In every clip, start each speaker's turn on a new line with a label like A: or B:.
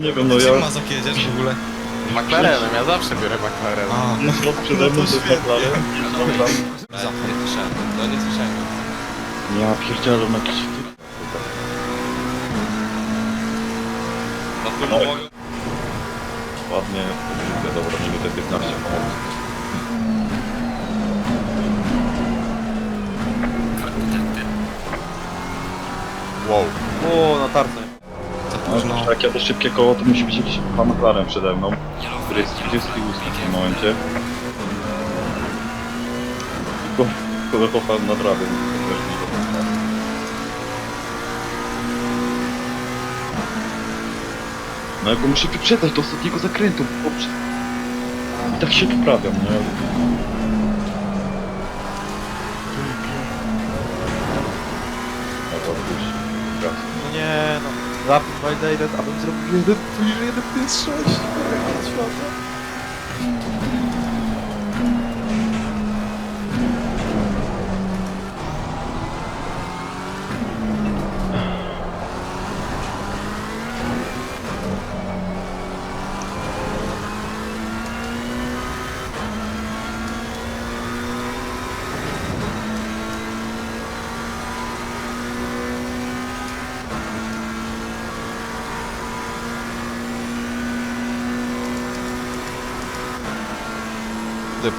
A: Nie wiem, no ja...
B: Jedziesz w ogóle?
C: McLarenem, ja zawsze biorę McLarena.
B: A,
A: Jest lot przede mną, to jest McLaren.
C: Nie słyszałem, no nie słyszałem.
A: Ja pierdzielę na jakiś...
C: No
A: No.
C: to mogę.
A: Ładnie, dobra, minutę 15 pomogę.
C: Wow.
D: O, na tarce.
A: No,
B: późno.
A: jak jadę szybkie koło, to musi być jakiś pan McLaren przede mną, który jest 38 w tym momencie. Tylko kogo kocham na trawie. No ja go muszę wyprzedzać do ostatniego zakrętu, bo I tak się poprawiam, nie? Raz.
D: No nie, no. Rapid my day dat andere proberen, proberen dit soort.
E: Ik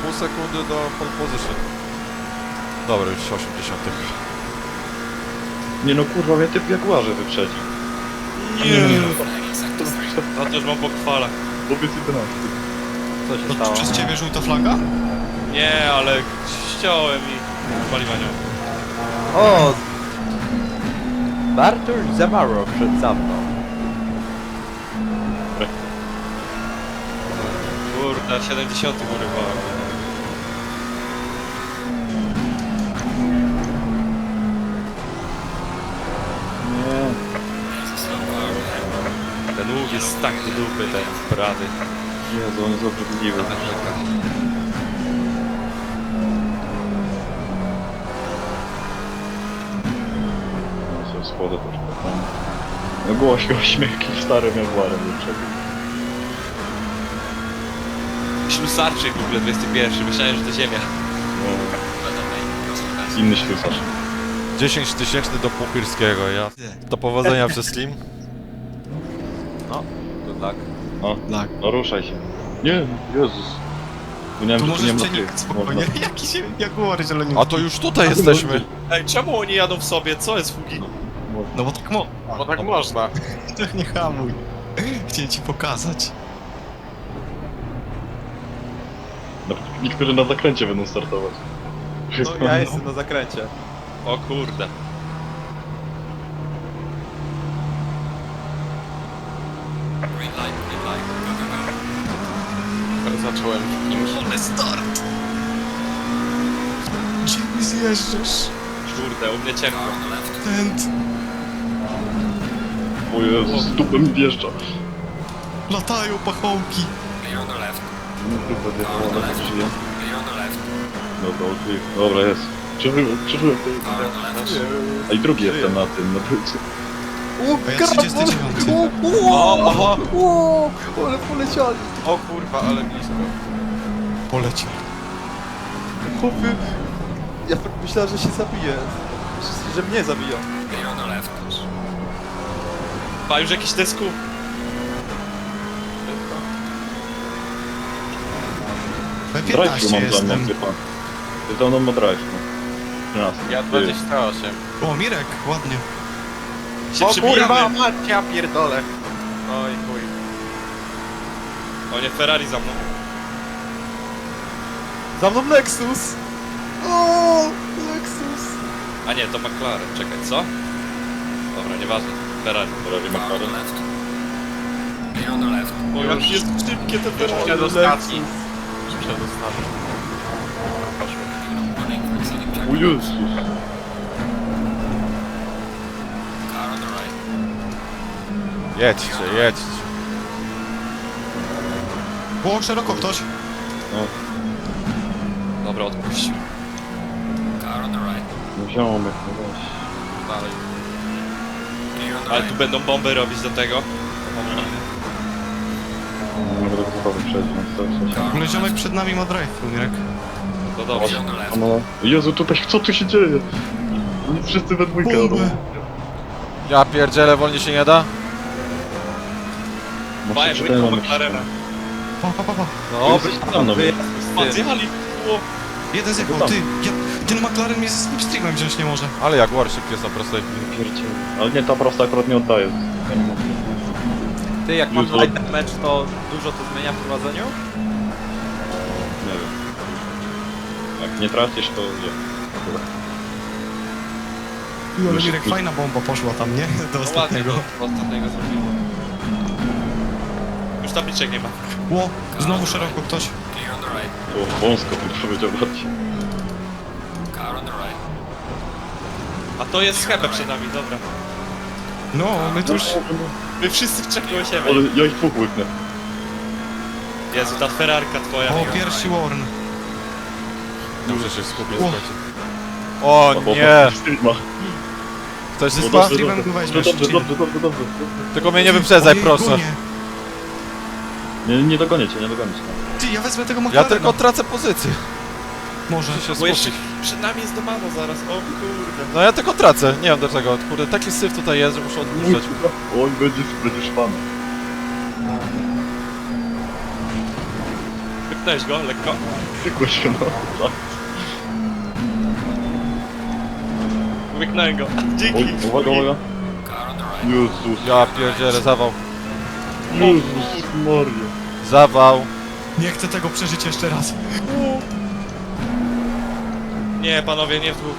E: Pół sekundy do pole position. Dobra, już 80.
A: Nie no kurwa, mnie typ Jaguarze wyprzedzi.
B: Nie.
C: No to już mam po chwalach.
A: Chłopiec 11.
D: Co się
B: To
D: stało?
B: przez ciebie żółta flaga?
C: Nie, ale ściąłem i paliwa nie mam.
D: O! Bartosz Zamaro przed za mną.
C: Kurde, 70 urywałem.
A: Nie.
C: Łuk jest tak do dupy, ten brady.
A: Jezu, on jest obrzydliwy. No schodzę troszkę tam. No było się ośmiech i starym Jaguarem wyprzedził.
C: Ślusarczyk w ogóle 21, myślałem, że to ziemia.
A: No, inny ślusarz.
E: 10 tysięczny do Puchyrskiego, ja. Do powodzenia przez Slim.
D: Good luck.
A: No,
B: Tak.
A: no ruszaj się. Nie, Jezus. Wspomniałem,
B: Tu
A: że tu nie
B: możesz
A: ma
B: przenikać spokojnie. Jaki się Jaguar zieloniutki.
E: A to już tutaj jesteśmy.
C: Ej, czemu oni jadą w sobie? Co jest fugi?
B: No bo tak mo...
C: Bo tak można.
B: Tak nie hamuj. Chciałem ci pokazać.
A: No, niektórzy na zakręcie będą startować.
D: No ja jestem na zakręcie.
C: O kurde. Zacząłem kimś.
B: Ale start! Gdzie mi zjeżdżasz?
C: Kurde, u mnie ciepło.
B: Tent.
A: O Jezus, z dupem mi wjeżdża.
B: Latają pachołki.
A: No kurwa, wjechała na żyje. Dobra, okej. Dobra, jest. Przeżyłem, przeżyłem to. A i drugi jestem na tym, na bycie.
D: O,
B: A ja
D: karabol!
B: 39.
D: O,
C: O, oho.
D: o, o, ale poleciali.
C: O kurwa, ale blisko.
B: Poleciał.
D: Chłopy, ja myślałem, że się zabije. Że mnie zabiją.
C: Pa, już jakiś desku.
A: Drive
B: B15
A: mam za mną,
B: jestem.
A: chyba. Ty za mną ma drive, no. 13.
C: Ja
A: Ty.
C: 28.
B: O, Mirek, ładnie.
C: Się o przebijamy. kurwa, mać, ja pierdolę. Oj chuj. O nie, Ferrari za mną.
D: Za mną Lexus! O, Lexus!
C: A nie, to McLaren. Czekaj, co? Dobra, nieważne. Ferrari.
A: Ferrari McLaren.
C: O, jak jest szybkie te Ferrari.
D: Lexus.
C: Przedostatni.
A: O Jezus.
E: Jedźcie, jedźcie.
B: Było szeroko ktoś.
A: No,
C: Dobra, odpuścił.
A: no ziomek, no weź.
C: Dalej. Ale tu będą bomby robić do tego.
A: wyprzedził. No,
B: ziomek przed nami ma drive, Mirek.
C: To dobrze.
A: co. No, Jezu, tutaj co tu się dzieje? Oni wszyscy we dwójkę jadą.
E: Ja pierdzielę, wolniej się nie da?
A: Może
C: Bałem
A: czytałem,
C: łyką
A: ale-
C: McLarena.
B: Pa, pa, pa, pa.
A: Jesteś za mną.
C: Pan zjechali. Było.
B: Jeden zjechał,
A: tam.
B: ty. Ja, ten McLaren mnie z slipstreamem wziąć nie może.
E: Ale Jaguar szybki jest na prostej.
A: Ale nie, ta prosta akurat nie oddaje. Ja nie mogę.
F: Ty, jak mam
A: Jutro.
F: light mecz, to dużo to zmienia w prowadzeniu?
A: Nie wiem. Jak nie tracisz, to nie.
B: No, Mirek, fajna bomba poszła tam, nie? Do
C: No ładnie
B: ostatniego.
C: do do ostatniego zrobiło. Już tabliczek nie ma.
B: Ło, znowu szeroko ktoś.
A: Było wąsko, bym powiedział bardziej.
C: A to jest schebę przed nami, dobra.
B: No, my tu już...
C: My wszyscy w kołosiemy.
A: Ale ja ich dwóch łyknę.
C: Jezu, ta Ferrarka twoja.
B: O, pierwszy Warn.
E: Muszę się skupić,
B: O.
E: słuchajcie. O
A: No
E: nie!
A: Streama.
E: Ktoś
A: No
E: zyspa?
A: dobrze,
B: Streamem
A: dobrze.
B: weźmiesz,
A: Dobrze, dobrze, dobrze, dobrze.
E: Tylko mnie nie wyprzedzaj,
B: Ojej,
E: proszę.
B: gunie.
A: Nie, nie dogonię cię, nie dogonię cię.
B: Ty, ja wezmę tego
E: Ja
B: McLarena.
E: tylko tracę pozycję.
B: Może.
E: Muszę się
C: Bo jeszcze
E: skupić.
C: przed nami jest domano zaraz, o kurde.
E: No ja tylko tracę, nie wiem dlaczego. Kurde, taki syf tutaj jest, że muszę odpuszczać.
A: Oj, będziesz, będziesz pan.
C: Wypnąłeś go, lekko.
A: Tykło się, no. Tak.
C: Wyknąłem go.
A: Oj,
C: Dzięki.
A: uwaga, uwaga. Jezus.
E: Ja pierdzielę, zawał.
A: Jezus Maria.
E: Zawał.
B: Nie chcę tego przeżyć jeszcze raz.
C: Nie, panowie, nie w dwóch.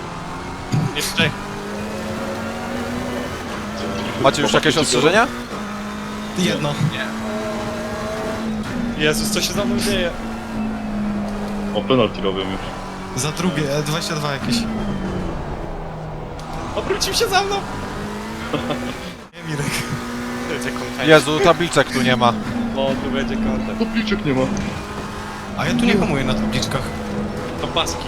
C: Nie w trzech.
E: Macie już jakieś ostrzeżenia?
B: Jedno.
C: Jezus, co się za mną dzieje?
A: O, penalty robią już.
B: Za drugie, e, 22 jakieś.
C: Obrócił się za mną.
B: Nie, Mirek.
E: Jezu, tabliczek tu nie ma.
C: O, tu będzie kontent.
A: Topliczek nie ma.
B: A ja tu nie hamuję na tabliczkach.
C: To paski.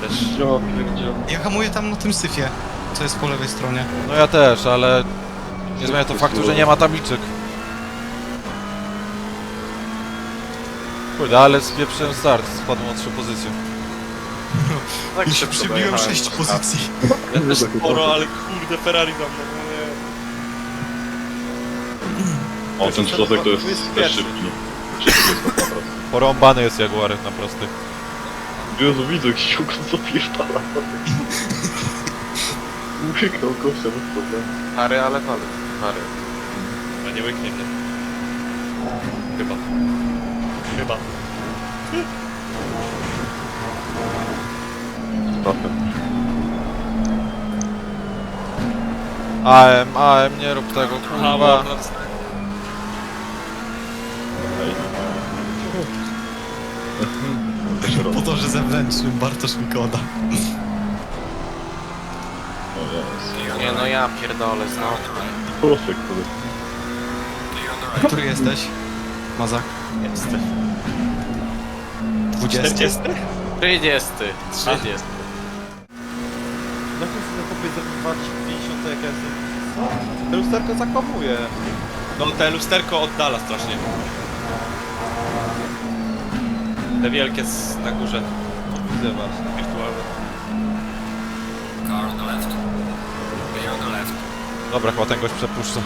C: Też.
A: Ja pierdzielę.
B: Ja hamuję tam na tym syfie, co jest po lewej stronie.
E: No ja też, ale nie zmienia to faktu, że nie ma tabliczek. Kurde, ale spieprzyłem start, spadłem o trzy pozycje.
B: I się przybiłem 6 pozycji.
C: Ja też sporo, ale kurde, Ferrari za mną. no nie.
A: O, ten środek to jest też szybki. no. Szybki jest to naprawdę.
E: Porąbany jest Jaguar na prosty.
A: Jezu, widzę, jak siłko zapierdala. Łyknął kościa bez problemu.
F: Pary, ale pary. Pary.
C: No nie łyknie mnie. Chyba. Chyba.
A: Trochę.
E: AM, AM, nie rób tego, kurwa.
C: Warner.
B: To, że zewnętrznym Bartosz Mikoda.
A: O, jest.
F: Nie no ja pierdolę znowu.
A: Proszek, to
B: Który jesteś? Mazak.
C: Jestem.
B: 20.
C: 40?
F: 30. 30.
D: Na końcu sobie chłopie za 50 jak ja jestem. Co? To lusterko zakłamuje.
C: No, te lusterko oddala strasznie. Te wielkie z, na górze.
D: Widzę właśnie.
C: Wirtualne.
E: Dobra, chyba ten gość przepuszcza.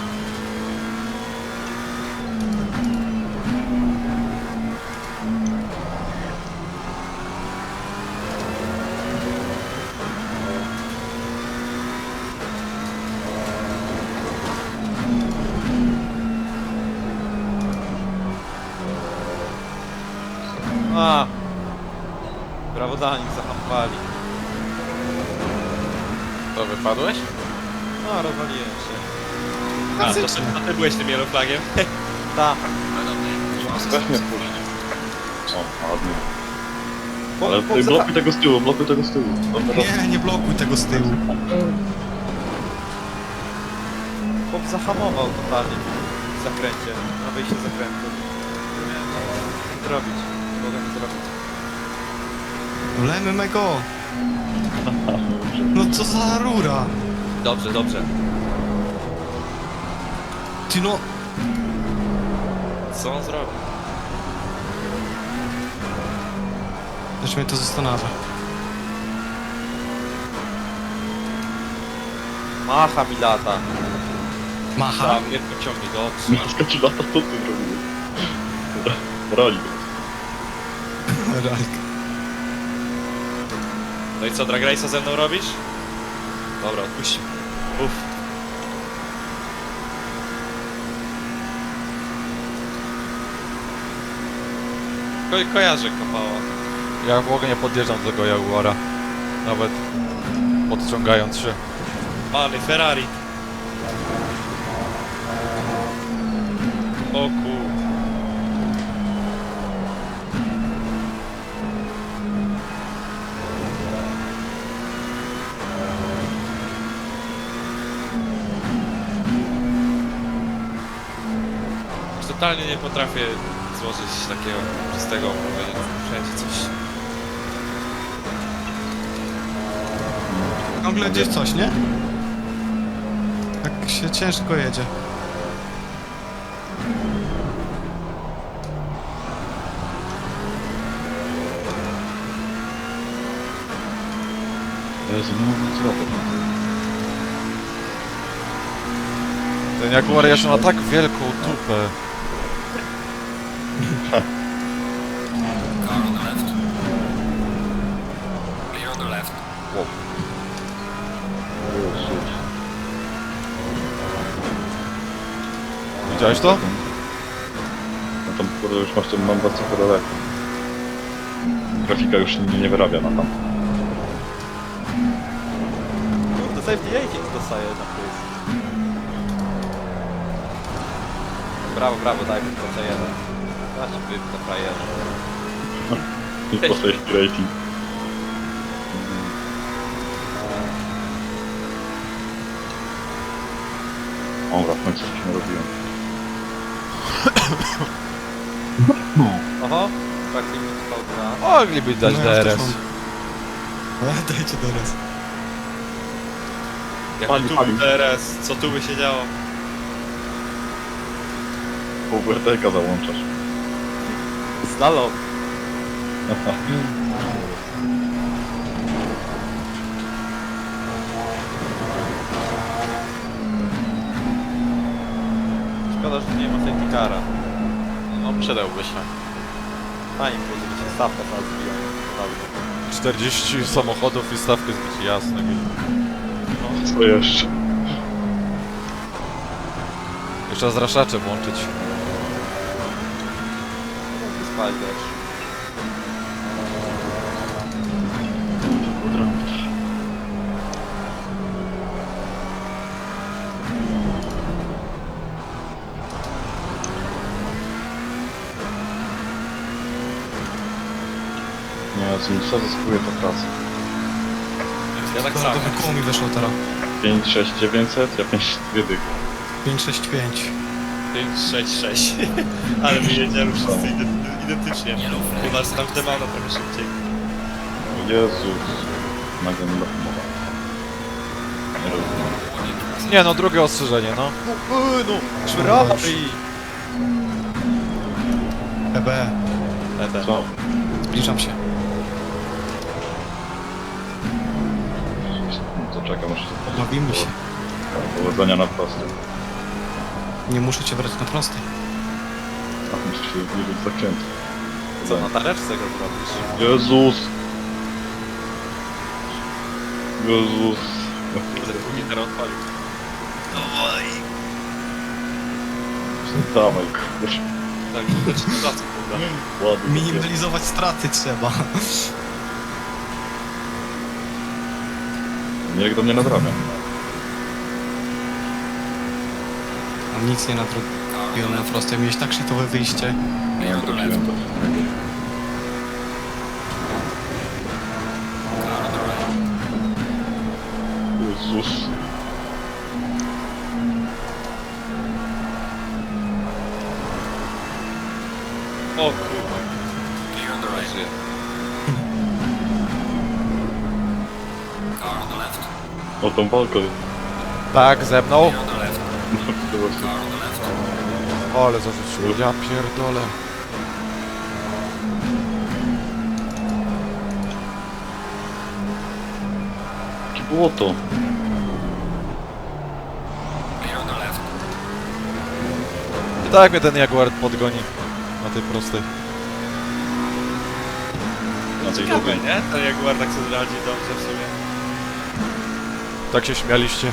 F: A. Brawo Danik, zahampali. To wypadłeś?
D: No, rozwaliłem się.
C: A, to ty, a ty byłeś tym yellow flagiem?
F: Tak.
A: Weź mnie. O, ładnie. Ale ty
D: za-
A: blokuj tego z tyłu, blokuj tego z tyłu. Dobra,
B: Nie, nie blokuj tego z tyłu.
D: Chłop zahamował totalnie w zakręcie, na wyjście z zakrętu. Nie miałem co zrobić. Nie Mogłem zrobić.
B: Lemy mego. No co za rura?
C: Dobrze, dobrze.
B: Ty no...
C: Co on zrobił?
B: Też mnie to zastanawia.
D: Macha mi lata.
B: Macha?
C: Tam mnie
A: pociągnie, dobrze. Skoczyła to tu zrobił. Roli.
B: Ralk.
C: No i co, drag race'a ze mną robisz? Dobra, odpuść. Uff. Ko kojarzę kopała.
E: Ja w ogóle nie podjeżdżam do tego Jaguara. Nawet podciągając się.
C: Pany, Ferrari. O kur... Już Totalnie nie potrafię złożyć takiego czystego opowiedzenia. Wszędzie coś.
B: Ciągle gdzieś coś, nie? Tak się ciężko jedzie.
A: Jezu, nie mogę zrobić.
E: Ten Jaguar jeszcze ma tak wielką dupę. Widziałeś to?
A: No tam kurde już masz ten mandat trochę daleko. Grafika już nie, nie wyrabia na tam.
D: Kurde, safety rating dostaje na plus. Brawo, brawo, daj mi to C1. Znaczy, wy na frajerze.
A: I po safety rating. Dobra, w końcu coś
E: Mogliby dać
B: No ja
E: DRS.
B: mam. E, Dajcie DRS.
C: Jak
A: Pali,
C: tu
A: pali.
C: DRS, co tu by się działo?
A: Po WRTK załączasz.
D: Slalom. Szkoda, że nie ma safety cara.
F: No przydałby się.
D: Fajnie żeby się stawka teraz. Naprawdę.
E: 40 samochodów i stawkę zbić jasne.
A: Co jeszcze?
E: Jeszcze z raszaczem łączyć.
D: Spać też.
A: Co zyskuje ta praca?
C: Ja tak
B: Dobra,
C: samo.
B: dobra, koło mi weszło teraz.
A: 5, 6, 900, ja 5, 2 dychy.
B: 565.
C: 5, 6, 6. Ale my jedziemy wszyscy identy- identycznie. U nas tam te mano trochę szybciej.
A: Jezus. Nagle nie dochomowa. Nie rozumiem.
E: Nie no, drugie ostrzeżenie, no.
D: Uuu, no, Ferrari!
B: EB.
C: EB.
A: Co?
B: Zbliżam się.
A: No to czekam, muszę się
B: Bawimy się.
A: Powodzenia na prostym.
B: Nie muszę cię brać na prostej.
A: A muszę się zbliżyć zakrętu.
D: Co na tareczce go zrobisz?
A: Jezus! Jezus!
C: Kurde, teraz odpalił.
A: Dawaj, kurczę.
C: Tak, to ci to za co, kurde.
A: Ładnie.
B: Minimalizować straty trzeba.
A: Niech do mnie nadrabia.
B: A nic nie nadrobiłem na prostej. Miałeś tak shitowe wyjście.
A: Nie nadrobiłem to. Jezus.
C: O
A: O tą walkę.
E: Tak, ze mną? Ole, zarzuciłem. Ja pierdolę.
A: Jakie było to?
E: I tak mnie ten Jaguar podgoni. Na tej prostej.
A: Na tej
C: Ciekawe,
A: drugiej.
C: nie? To Jaguar tak sobie radzi dobrze w sumie.
E: Tak się śmialiście.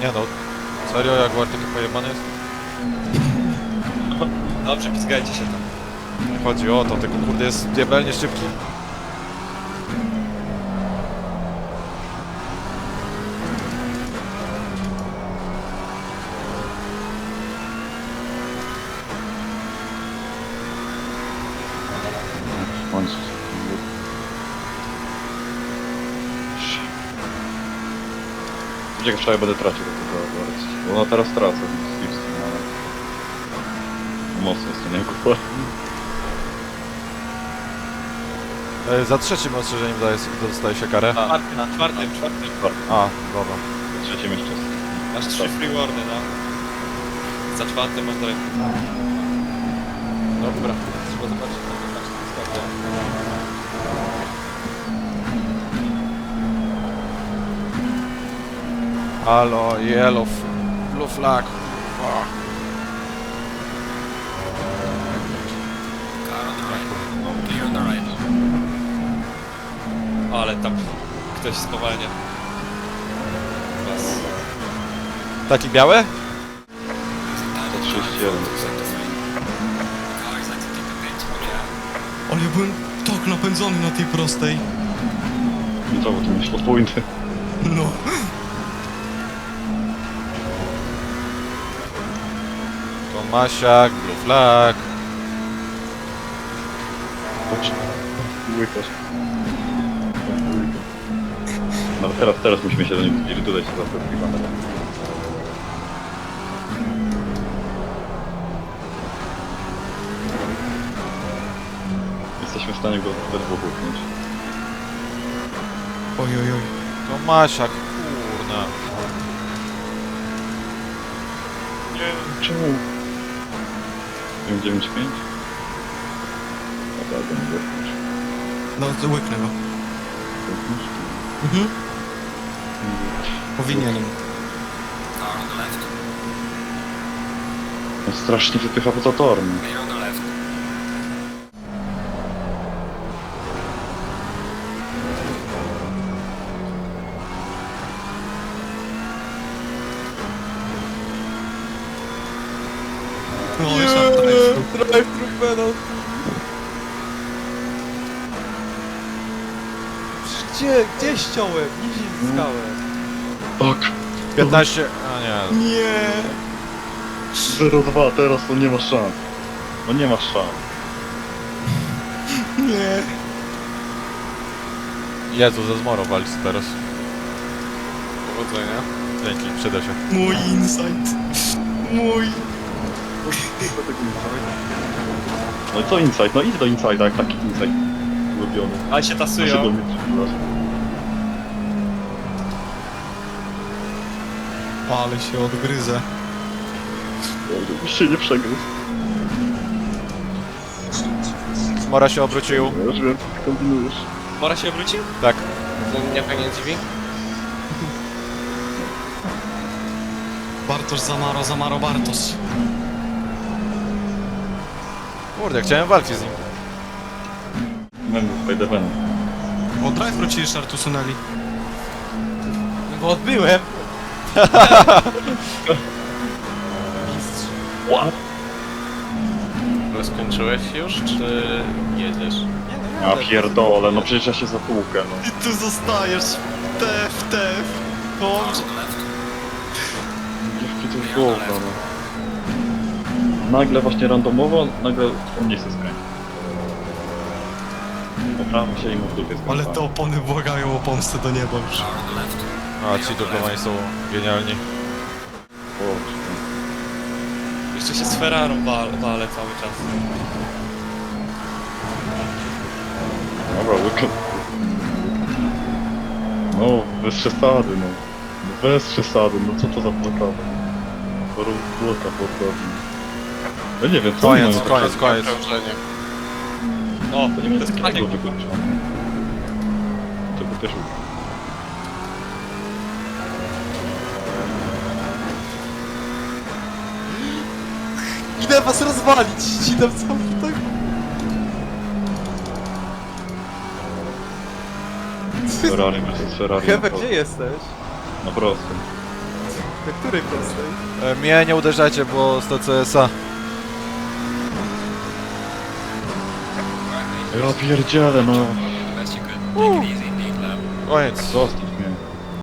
E: Nie no, serio Jaguar taki pojebany jest?
C: Dobrze, pizgajcie się tam.
E: Nie chodzi o to, tylko kurde jest diabelnie szybki.
A: W końcu. Ciekawe, wczoraj będę tracił do tego bardzo. Bo no teraz tracę z Lipskim, ale... Mocno jest to nie kupa.
E: E, za trzecim ostrzeżeniem daje, dostaje się karę.
C: Czwartym, czwartym, czwartym.
E: A, dobra.
A: Trzecie miejsce.
C: Masz trzy free wardy, no. Za czwartym masz dalej.
D: Dobra, trzeba zobaczyć, co to znaczy
E: Halo, yellow, blue flag. Fuck.
C: Ale tam ktoś spowalnia. Bas.
E: Taki biały?
A: To 31.
B: Ale ja byłem tak napędzony na tej prostej.
A: I co, bo tu miałeś podpointy.
B: No.
E: Tomasiak, blue flag.
A: Łykasz. No teraz, teraz musimy się do nich zbliżyć, tutaj się zapewniamy. Jesteśmy w stanie go we dwóch upchnąć.
B: Oj, oj, oj.
E: Tomasiak, kurna.
A: Nie, czemu? 995? Naprawdę nie wypchnąć.
B: No, to łyknę go. Mhm. Powinienem.
A: On strasznie wypycha poza tor. no.
B: No, już tam drive.
D: Drive-thru penalty. Gdzie, gdzie ściąłem? Nie zyskałem.
A: Tak!
E: 15, a nie.
B: Nie.
A: 0-2, teraz to nie ma szans. No nie ma szans.
B: Nie.
E: Jezu, ze zmorą teraz.
C: Powodzenia.
E: Dzięki, przyda się.
B: Mój insight. Mój.
A: No i co insight? No idź do insighta, jak taki insight ulubiony.
C: Ale się tasują.
A: przybilasz?
B: Ale się odgryzę.
A: Już się nie przegryzł.
E: Zmora się obrócił.
A: Ja już wiem, co ty kombinujesz.
C: Mora się obrócił?
E: Tak.
C: Mnie pewnie dziwi.
B: Bartosz Zamaro, Zamaro, Bartosz.
E: Kurde, chciałem walki z nim.
A: Tutaj Devenu.
B: O, drive wrócili Szartu Suneli.
D: Bo odbyłem.
A: What?
F: Skończyłeś już, czy jedziesz?
A: A pierdolę, no przecież ja się zatłukę, no.
B: I tu zostajesz. Tef, tef. Kończ.
A: Dziewki to jest gówno, no. Nagle właśnie randomowo, nagle on nie chce skręcić. Poprawmy się i mu w dupie
B: Ale te opony błagają o pomstę do nieba już.
E: A, ci dublowani są genialni.
C: Jeszcze się z Ferrarą wal, walę cały czas.
A: Dobra, łyka. No, bez przesady, no. bez przesady, no co to za blokada? Blokada po Ja nie wiem, co
E: Koniec,
A: oni mają
E: koniec, koniec.
F: Okrążenie.
C: O,
A: To nie
C: to jest
A: będzie
C: Maniek.
A: tego wykończone. Tego też
D: Idę was rozwalić, ci tam co tak...
A: Ferrari versus Ferrari. Na
D: gdzie
A: prostym.
D: jesteś?
A: Na prostym.
D: Na której prostej?
E: E, Mnie nie uderzajcie, bo z TCS-a.
A: Ja pierdzielę, no.
E: Koniec.
A: Zostań